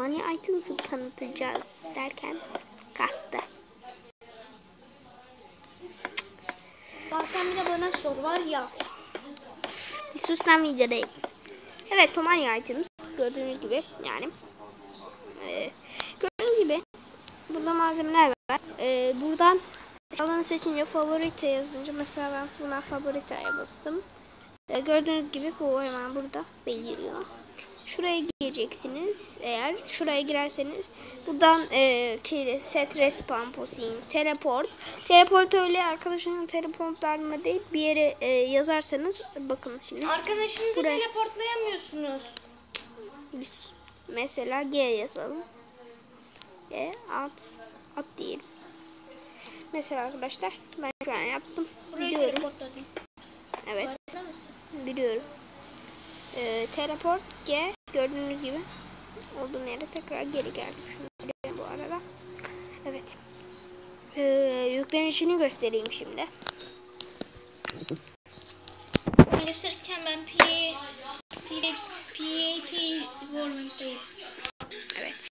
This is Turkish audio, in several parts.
Tomani Items'ı tanıtacağız derken kastı. Bazen bir de bana sor var ya. Bir sus lan videodayım. Evet Tomani Items gördüğünüz gibi yani. Ee, gördüğünüz gibi burada malzemeler var. Ee, buradan alanı seçince favorite yazınca mesela ben buna favoriteye bastım. Ee, gördüğünüz gibi bu hemen burada beliriyor. Şuraya gireceksiniz. Eğer şuraya girerseniz buradan e, şeyde set respawn posing teleport. Teleport öyle arkadaşının teleportlarına değil bir yere e, yazarsanız bakın şimdi. Arkadaşınızı Buraya. teleportlayamıyorsunuz. Biz mesela G yazalım. G at at diyelim. Mesela arkadaşlar ben şu an yaptım. Biliyorum. Evet biliyorum. Ee, teleport G gördüğünüz gibi olduğum yere tekrar geri geldim. Şunu bu arada. Evet. Ee, yüklenişini göstereyim şimdi. Gösterirken ben P P PAP görmekteyim. Evet.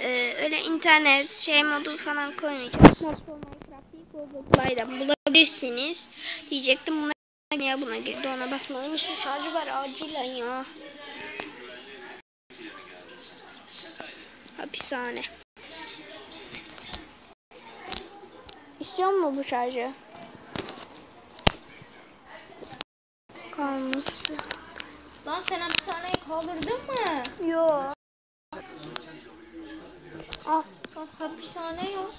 Ee, öyle internet şey modu falan koymayacağım. Smartphone Minecraft değil, Google bulabilirsiniz. Diyecektim buna ya buna girdi ona basmalıyım. İşte şarjı var acilen ya. Hapishane. İstiyor mu bu şarjı? Kalmış. Lan sen hapishaneyi kaldırdın mı? Yo. Al. Bak hapishane yok.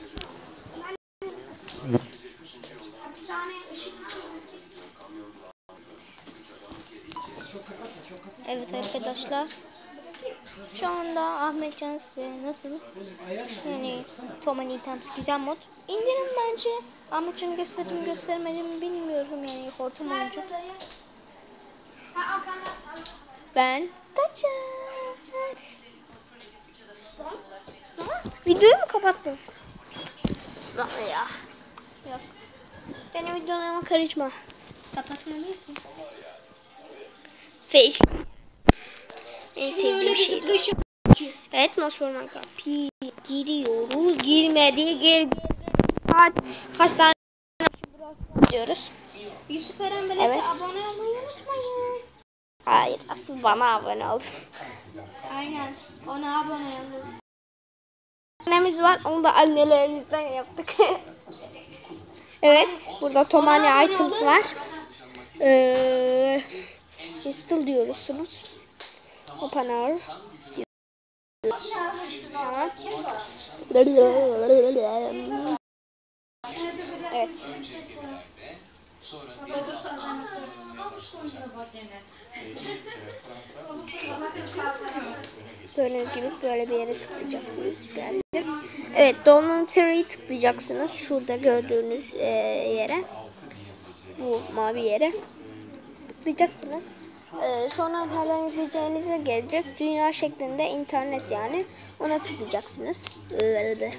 Evet arkadaşlar. Şu anda Ahmet Can size nasıl? Yani Tom and Items güzel mod. İndirin bence. Ahmet Can'ı gösterdim göstermedim mi bilmiyorum yani hortum oyuncu. Ben kaçar. Videoyu mu kapattın? Lan ya. Yok Benim videolarıma karışma. kapatmalıyım ki. Face. En sevdiğim şey. Evet Nosfor Minecraft. Giriyoruz. Girmedi. Gir. Kaç, kaç tane diyoruz. Yusuf Eren Belediye Evet. abone olmayı unutmayın. Hayır. Asıl bana abone ol. Aynen. Ona abone olun. Annemiz var. Onu da annelerimizden yaptık. evet. Burada Tomani items var. Ee, install diyorsunuz. Open our. Tamam. Evet. Gördüğünüz gibi böyle bir yere tıklayacaksınız. Evet, Donatery'i tıklayacaksınız. Şurada gördüğünüz yere. Bu mavi yere. Tıklayacaksınız. E, sonra nereden yükleyeceğinize gelecek. Dünya şeklinde internet yani. Ona tıklayacaksınız. Öyle.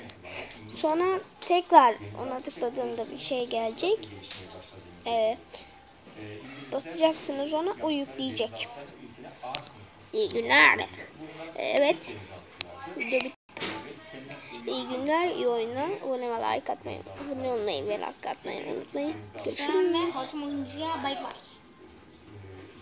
Sonra tekrar ona tıkladığında bir şey gelecek. E, basacaksınız ona. O yükleyecek. İyi günler. Evet. İyi günler, iyi oyunlar. Abone like atmayı, abone olmayı ve like atmayı unutmayın. Görüşürüz. Ve hortum oyuncuya bay bay.